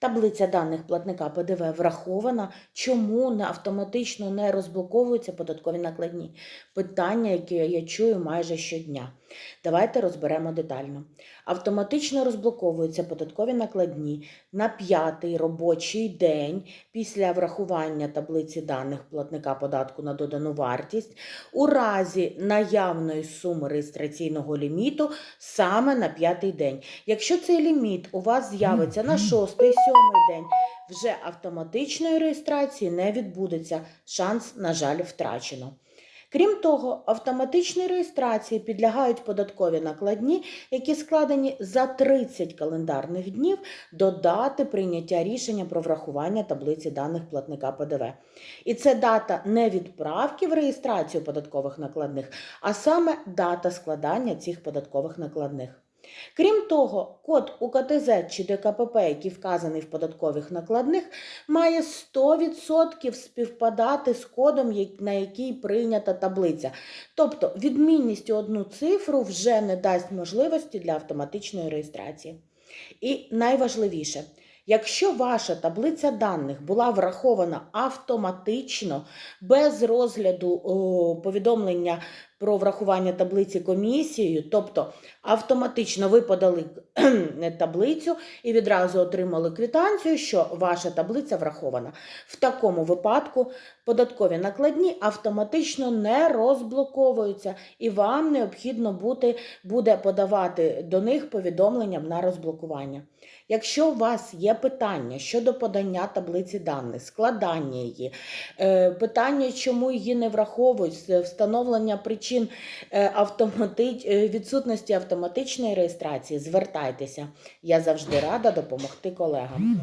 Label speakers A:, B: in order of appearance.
A: Таблиця даних платника ПДВ врахована. Чому не автоматично не розблоковуються податкові накладні? Питання, яке я чую майже щодня. Давайте розберемо детально. Автоматично розблоковуються податкові накладні на п'ятий робочий день після врахування таблиці даних платника податку на додану вартість у разі наявної суми реєстраційного ліміту саме на п'ятий день. Якщо цей ліміт у вас з'явиться на шостий, сьомий день, вже автоматичної реєстрації не відбудеться. Шанс, на жаль, втрачено. Крім того, автоматичній реєстрації підлягають податкові накладні, які складені за 30 календарних днів до дати прийняття рішення про врахування таблиці даних платника ПДВ. І це дата не відправки в реєстрацію податкових накладних, а саме дата складання цих податкових накладних. Крім того, код УКТЗ чи ДКПП, який вказаний в податкових накладних, має 100% співпадати з кодом, на який прийнята таблиця. Тобто відмінність одну цифру вже не дасть можливості для автоматичної реєстрації. І найважливіше, якщо ваша таблиця даних була врахована автоматично, без розгляду повідомлення про врахування таблиці комісією, тобто автоматично ви подали таблицю і відразу отримали квитанцію, що ваша таблиця врахована. В такому випадку податкові накладні автоматично не розблоковуються, і вам необхідно бути, буде подавати до них повідомленням на розблокування. Якщо у вас є питання щодо подання таблиці даних, складання її, е, питання, чому її не враховують, встановлення причин е, автомати... е, відсутності автоматичної реєстрації, звертайтеся. Я завжди рада допомогти колегам.